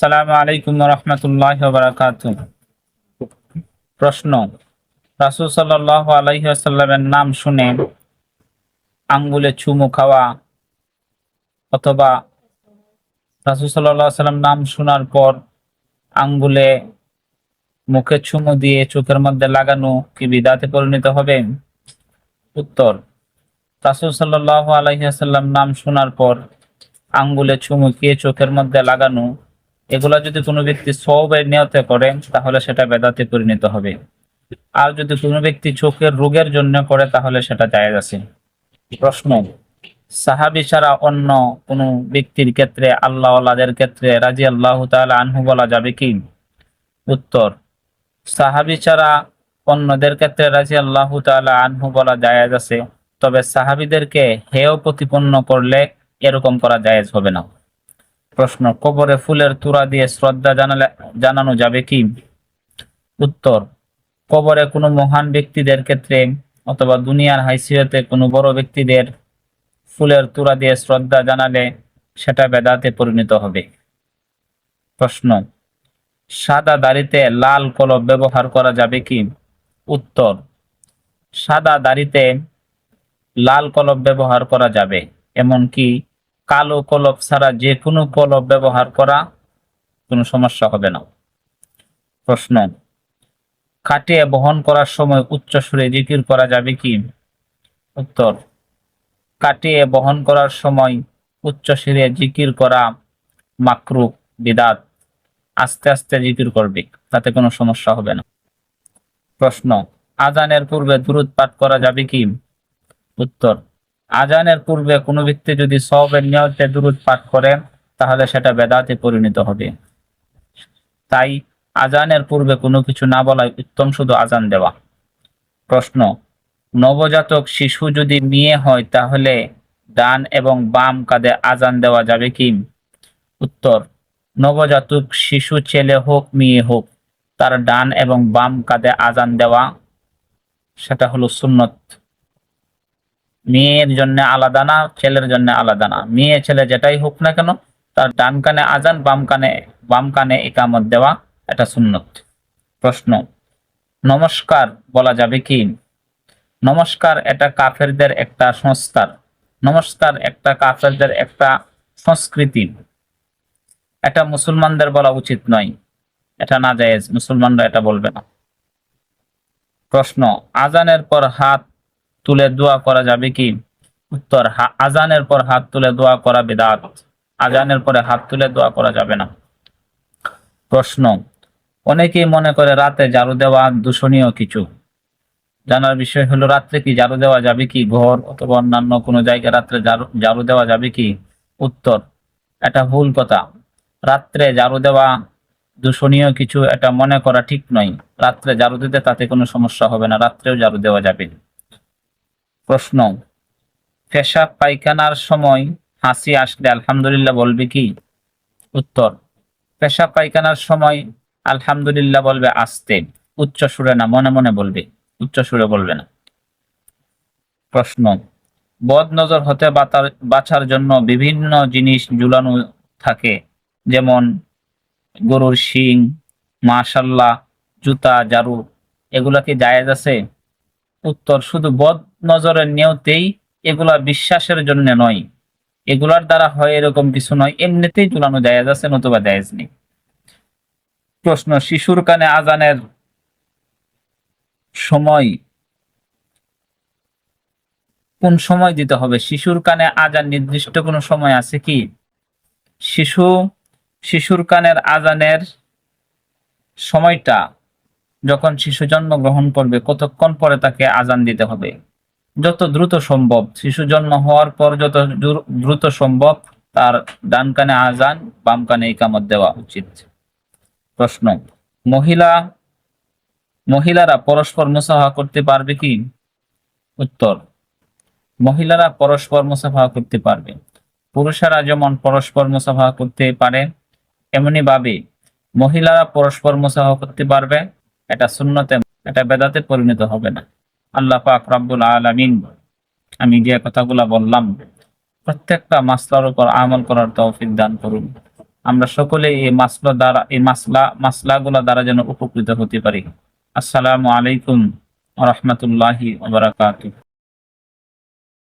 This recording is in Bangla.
সালামু আলাইকুম রহমতুল্লাহ বারাকাত প্রশ্ন, রাসুল সাল্লাহ আলাইসাল্লামের নাম শুনে আঙ্গুলে চুমু খাওয়া অথবা রাসুল সাল্লাহ সাল্লাম নাম শোনার পর আঙ্গুলে মুখে চুমু দিয়ে চোখের মধ্যে লাগানো কি বিদাতে পরিণত হবে? উত্তর, রাসুল সাল্লাহ আলাইসাল্লাম নাম শোনার পর আঙ্গুলে চুমু দিয়ে চোখের মধ্যে লাগানো এগুলা যদি কোনো ব্যক্তি সবের নিয়তে করে তাহলে সেটা বেদাতে পরিণত হবে। আর যদি কোনো ব্যক্তি চোখের রোগের জন্য করে, তাহলে সেটা জায়েজ আছে। প্রশ্ন, সাহাবি ছাড়া অন্য কোনো ব্যক্তির ক্ষেত্রে, আল্লাহ আল্লাহদের ক্ষেত্রে রাজি আল্লাহ তাআলা আনহু বলা যাবে কি? উত্তর, সাহাবি ছাড়া অন্যদের ক্ষেত্রে রাজি আল্লাহ তাআলা আনহু বলা জায়েজ আছে। তবে সাহাবিদেরকে হেয় প্রতিপন্ন করলে এরকম করা জায়েজ হবে না। প্রশ্ন, কবরে ফুলের তুরা দিয়ে শ্রদ্ধা জানালে জানানো যাবে কি? উত্তর, কবরে কোনো মহান ব্যক্তিদের ক্ষেত্রে অথবা দুনিয়ার হাইসিয়তে কোনো বড় ব্যক্তিদের ফুলের তুরা দিয়ে শ্রদ্ধা জানালে সেটা বেদাতে পরিণত হবে। প্রশ্ন, সাদা দাড়িতে লাল কলব ব্যবহার করা যাবে কি? উত্তর, সাদা দাড়িতে লাল কলব ব্যবহার করা যাবে, এমনকি কালো কলব ছাড়া যে কোনো কলব ব্যবহার করা কোনো সমস্যা হবে না। প্রশ্ন, খাটিয়ে বহন করার সময় উচ্চ সুরে জিকির করা যাবে কি? উত্তর কাটিয়ে বহন করার সময় উচ্চ সুরে জিকির করা মাকরুক বিদাত। আস্তে আস্তে জিকির করবে, তাতে কোনো সমস্যা হবে না। প্রশ্ন, আজানের পূর্বে দূরত পাঠ করা যাবে কি? উত্তর আজানের পূর্বে কোনো ব্যক্তি যদি সবের নিয়তে দূরত পাঠ করে তাহলে সেটা বেদাতে পরিণত হবে। তাই আজানের পূর্বে কোনো কিছু না বলাই উত্তম শুধু আজান দেওয়া। প্রশ্ন, নবজাতক শিশু যদি মেয়ে হয়, তাহলে ডান এবং বাম কাঁধে আজান দেওয়া যাবে কি? উত্তর, নবজাতক শিশু ছেলে হোক, মেয়ে হোক, তার ডান এবং বাম কাঁধে আজান দেওয়া, সেটা হলো সুন্নত। মেয়ের জন্য আলাদা না, ছেলের জন্য আলাদা না। মেয়ে ছেলে যেটাই হোক না কেন, তার ডান কানে আজান, বাম কানে বাম কানে একামত দেওয়া এটা সুন্নত। প্রশ্ন, নমস্কার বলা যাবে কি? নমস্কার এটা কাফেরদের একটা সংস্কার। নমস্কার একটা কাফেরদের একটা সংস্কৃতি। এটা মুসলমানদের বলা উচিত নয়। এটা না জায়েজ মুসলমানরা এটা বলবে না। প্রশ্ন, আজানের পর হাত তুলে দোয়া করা যাবে কি? উত্তর আজানের পর হাত তুলে দোয়া করা বেদাত। আজানের পরে হাত তুলে দোয়া করা যাবে না। প্রশ্ন, অনেকেই মনে করে রাতে ঝাড়ু দেওয়া দূষণীয় কিছু। জানার বিষয় হলো, রাত্রে কি ঝাড়ু দেওয়া যাবে কি? ঘর অথবা অন্যান্য কোনো জায়গায় রাত্রে ঝাড়ু দেওয়া যাবে কি? উত্তর, এটা ভুল কথা। রাত্রে ঝাড়ু দেওয়া দূষণীয় কিছু এটা মনে করা ঠিক নয়। রাত্রে ঝাড়ু দিতে তাতে কোনো সমস্যা হবে না, রাত্রেও ঝাড়ু দেওয়া যাবে। প্রশ্ন পেশাব পায়খানার সময় হাসি আসলে আলহামদুলিল্লাহ বলবে কি? উত্তর পেশাব পায়খানার সময় আলহামদুলিল্লাহ বলবে আস্তে, উচ্চ সুরে না, মনে মনে বলবে, উচ্চ সুরে বলবে না। প্রশ্ন, বদ নজর হতে বাঁচার জন্য বিভিন্ন জিনিস ঝুলানো থাকে, যেমন গরুর শিং, মাশাল্লাহ, জুতা, জারু, এগুলা কি জায়েজ আছে? উত্তর, শুধু বদ নজরের নিয়তেই এগুলা বিশ্বাসের জন্য নয়। এগুলার দ্বারা হয় এরকম কিছু নয়। এমনিতেই ঝুলানো জায়েজ আছে, নতুবা জায়েজ নেই। প্রশ্ন, শিশুর কানে আজানের সময় কোন সময় দিতে হবে? শিশুর কানে আজান নির্দিষ্ট কোনো সময় আছে কি? শিশু, শিশুর কানের আজানের সময়টা যখন শিশু জন্মগ্রহণ করবে, কতক্ষণ পরে তাকে আজান দিতে হবে? যত দ্রুত সম্ভব। শিশু জন্ম হওয়ার পর যত দ্রুত সম্ভব তার ডান কানে আজান বাম কানে ইকামত দেওয়া উচিত। প্রশ্ন, মহিলা মহিলারা পরস্পর মুসাফা করতে পারবে কি? উত্তর, মহিলারা পরস্পর মুসাফা করতে পারবে। পুরুষেরা যেমন পরস্পর মুসাফা করতে পারে, এমনি ভাবে মহিলারা পরস্পর মুসাফা করতে পারবে। এটা শূন্যতে এটা বেদাতে পরিণত হবে না। আল্লাহ পাক রাব্বুল আলামিন, আমি যে কথাগুলা বললাম, প্রত্যেকটা মাসলার উপর আমল করার তৌফিক দান করুন। আমরা সকলে এই মাসলা দ্বারা, এই মাসলা, মাসলাগুলো দ্বারা যেন উপকৃত হতে পারি। আসসালামু আলাইকুম রহমতুল্লাহি ওবরাকাতুহ